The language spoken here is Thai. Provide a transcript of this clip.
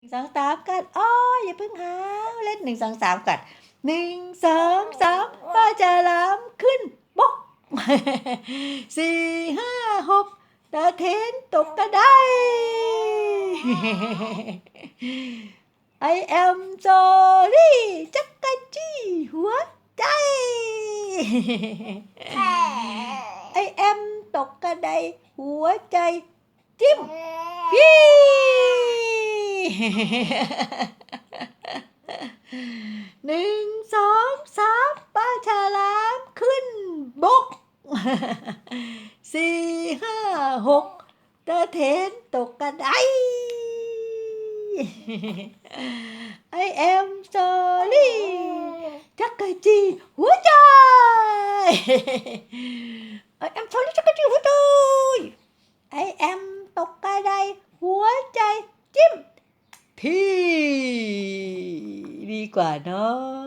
หนึ่งสองสามกัดอ้ออย่าเพิ่งหาวเล่นหนึ่งสองสามกัดหนึ่งสองสามป้าจะลามขึ้นบกสี่ห้าหกตาเทนตกกระได I am sorry จักกะจี้หัวใจ I am ตกกระไดหัวใจ จิ้มพี่ หนึ่งสองสามปลาฉลามขึ้นบกสี่ห้าหกตะเทนตกกระได I am sorry จักรจีหัวใจ I am sorry จักรจีหัวใจ I am ตกกระไดหัวใจ ที่ดีกว่าเนาะ